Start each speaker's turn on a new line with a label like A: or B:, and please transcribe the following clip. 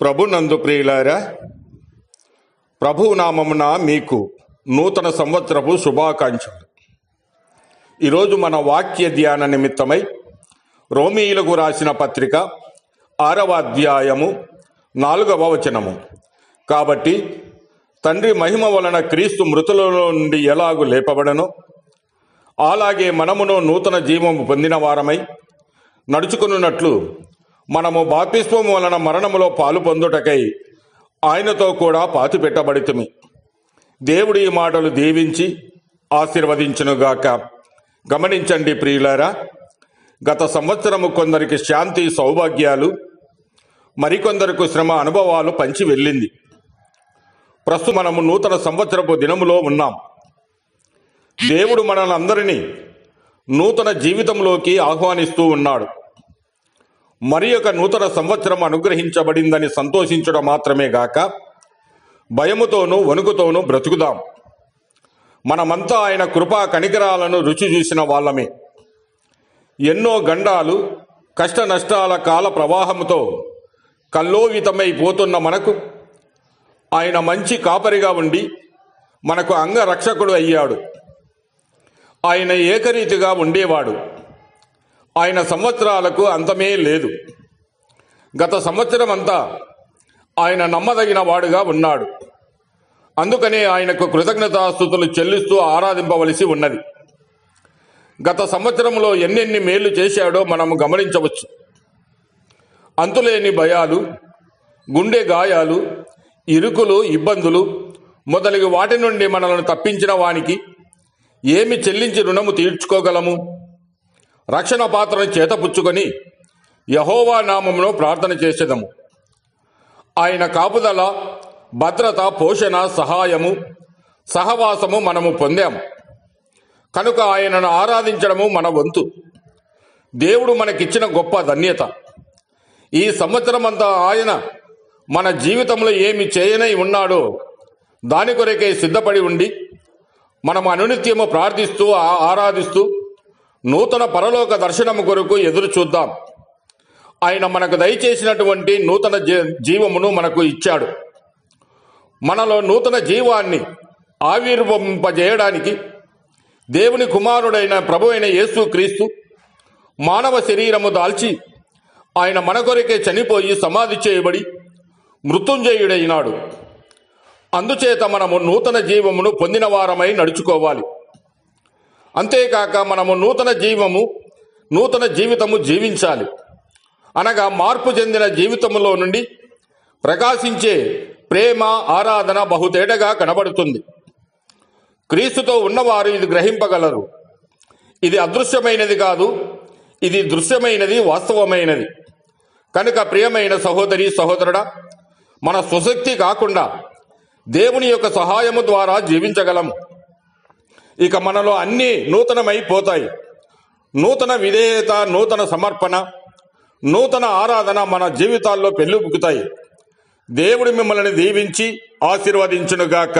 A: ప్రభునందు ప్రియులారా ప్రభువు నామమున మీకు నూతన సంవత్సరపు శుభాకాంక్షలు. ఈరోజు మన వాక్య ధ్యాన నిమిత్తమై రోమీయులకు రాసిన పత్రిక ఆరవ అధ్యాయము నాలుగవ వచనము. కాబట్టి తండ్రి మహిమ వలన క్రీస్తు మృతులలో నుండి ఎలాగు లేపబడనో అలాగే మనమును నూతన జీవము పొందిన వారమై నడుచుకున్నట్లు మనము బాప్తిస్వము వలన మరణములో పాలు పొందుటకై ఆయనతో కూడా పాతి పెట్టబడితిమి దేవుడు ఈ మాటలు దీవించి ఆశీర్వదించునుగాక. గమనించండి ప్రియులారా గత సంవత్సరము కొందరికి శాంతి సౌభాగ్యాలు మరికొందరికి శ్రమ అనుభవాలు పంచి వెళ్ళింది. ప్రస్తుతం మనము నూతన సంవత్సరపు దినములో ఉన్నాం. దేవుడు మనల్ని అందరినీ నూతన జీవితంలోకి ఆహ్వానిస్తూ ఉన్నాడు. మరి ఒక నూతన సంవత్సరం అనుగ్రహించబడిందని సంతోషించడం మాత్రమే గాక భయముతోనూ వణుకుతోనూ బ్రతుకుదాం. మనమంతా ఆయన కృపా కనికరాలను రుచి చూసిన వాళ్ళమే. ఎన్నో గండాలు కష్ట నష్టాల కాల ప్రవాహంతో కల్లోవితమైపోతున్న మనకు ఆయన మంచి కాపరిగా ఉండి మనకు అంగరక్షకుడు అయ్యాడు. ఆయన ఏకరీతిగా ఉండేవాడు. ఆయన సంవత్సరాలకు అంతమే లేదు. గత సంవత్సరం అంతా ఆయన నమ్మదగిన వాడుగా ఉన్నాడు. అందుకనే ఆయనకు కృతజ్ఞతాస్థుతులు చెల్లిస్తూ ఆరాధింపవలసి ఉన్నది. గత సంవత్సరంలో ఎన్నెన్ని మేళ్ళు చేశాడో మనము గమనించవచ్చు. అంతులేని భయాలు గుండె గాయాలు ఇరుకులు ఇబ్బందులు మొదలగు వాటి నుండి మనల్ని తప్పించిన వానికి ఏమి చెల్లించి రుణము తీర్చుకోగలము? రక్షణ పాత్రను చేతపుచ్చుకొని యహోవా నామములో ప్రార్థన చేసేదము. ఆయన కాపుదల భద్రత పోషణ సహాయము సహవాసము మనము పొందాము. కనుక ఆయనను ఆరాధించడము మన వంతు. దేవుడు మనకిచ్చిన గొప్ప ధన్యత. ఈ సంవత్సరమంతా ఆయన మన జీవితంలో ఏమి చేయనై ఉన్నాడో దాని కొరకే సిద్ధపడి ఉండి మనం అనునిత్యము ప్రార్థిస్తూ ఆరాధిస్తూ నూతన పరలోక దర్శనము కొరకు ఎదురు చూద్దాం. ఆయన మనకు దయచేసినటువంటి నూతన జీ- జీవమును మనకు ఇచ్చాడు. మనలో నూతన జీవాన్ని ఆవిర్భవింపజేయడానికి దేవుని కుమారుడైన ప్రభు అయిన యేసు క్రీస్తు మానవ శరీరము దాల్చి ఆయన మన కొరకే చనిపోయి సమాధి చేయబడి మృత్యుంజయుడైనాడు. అందుచేత మనము నూతన జీవమును పొందిన వారమై నడుచుకోవాలి. అంతేకాక మనము నూతన జీవము నూతన జీవితము జీవించాలి. అనగా మార్పు చెందిన జీవితములో నుండి ప్రకాశించే ప్రేమ ఆరాధన బహుతేటగా కనబడుతుంది. క్రీస్తుతో ఉన్నవారు ఇది గ్రహింపగలరు. ఇది అదృశ్యమైనది కాదు ఇది దృశ్యమైనది వాస్తవమైనది. కనుక ప్రియమైన సహోదరి సహోదరుడా మన స్వశక్తి కాకుండా దేవుని యొక్క సహాయము ద్వారా జీవించగలము. ఇక మనలో అన్నీ నూతనమైపోతాయి. నూతన విధేయత నూతన సమర్పణ నూతన ఆరాధన మన జీవితాల్లో పెళ్ళుబుకుతాయి. దేవుడు మిమ్మల్ని దీవించి ఆశీర్వదించునుగాక.